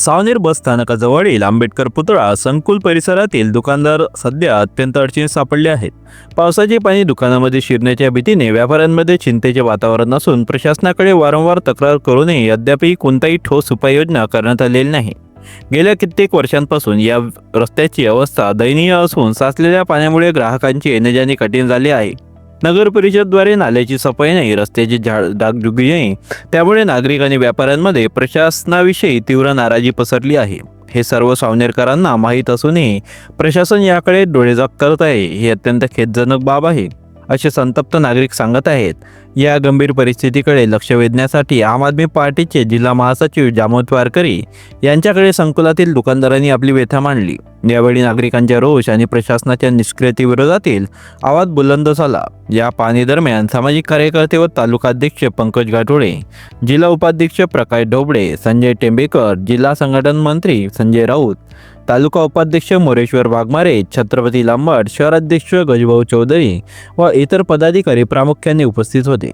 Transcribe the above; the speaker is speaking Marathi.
सावनेर बस स्थानकाजवळील आंबेडकर पुतळा संकुल परिसरातील दुकानदार सध्या अत्यंत अडचणीत सापडले आहेत. पावसाचे पाणी दुकानामध्ये शिरण्याच्या भीतीने व्यापाऱ्यांमध्ये चिंतेचे वातावरण असून प्रशासनाकडे वारंवार तक्रार करूनही अद्यापही कोणताही ठोस उपाययोजना करण्यात आलेली नाही. गेल्या कित्येक वर्षांपासून या रस्त्याची अवस्था दयनीय असून साचलेल्या पाण्यामुळे ग्राहकांची येणे जाणे कठीण झाले आहे. नगर परिषदद्वारे नाल्याची सफाई नाही रस्त्याची झाड डागडुगी नाही. त्यामुळे नागरिक आणि व्यापाऱ्यांमध्ये प्रशासनाविषयी तीव्र नाराजी पसरली आहे. हे सर्व सावनेरकरांना माहीत असूनही प्रशासन याकडे डोळेजाग करत आहे. ही अत्यंत खेदजनक बाब आहे. असे संतप्त नागरिक सांगत आहेत. या गंभीर परिस्थितीकडे लक्ष वेधण्यासाठी आम आदमी पार्टीचे जिल्हा महासचिव जामोद वारकरी यांच्याकडे संकुलातील दुकानदारांनी आपली व्यथा मांडली. यावेळी नागरिकांच्या रोष आणि प्रशासनाच्या निष्क्रियतेविरोधातील आवाज बुलंद झाला. या पाणी दरम्यान सामाजिक कार्यकर्ते व तालुकाध्यक्ष पंकज गाठोळे जिल्हा उपाध्यक्ष प्रकाश ढोबळे संजय टेंबेकर जिल्हा संघटन मंत्री संजय राऊत तालुका उपाध्यक्ष मोरेश्वर वाघमारे छत्रपती लांबड शहराध्यक्ष गजभाऊ चौधरी व इतर पदाधिकारी प्रामुख्याने उपस्थित होते.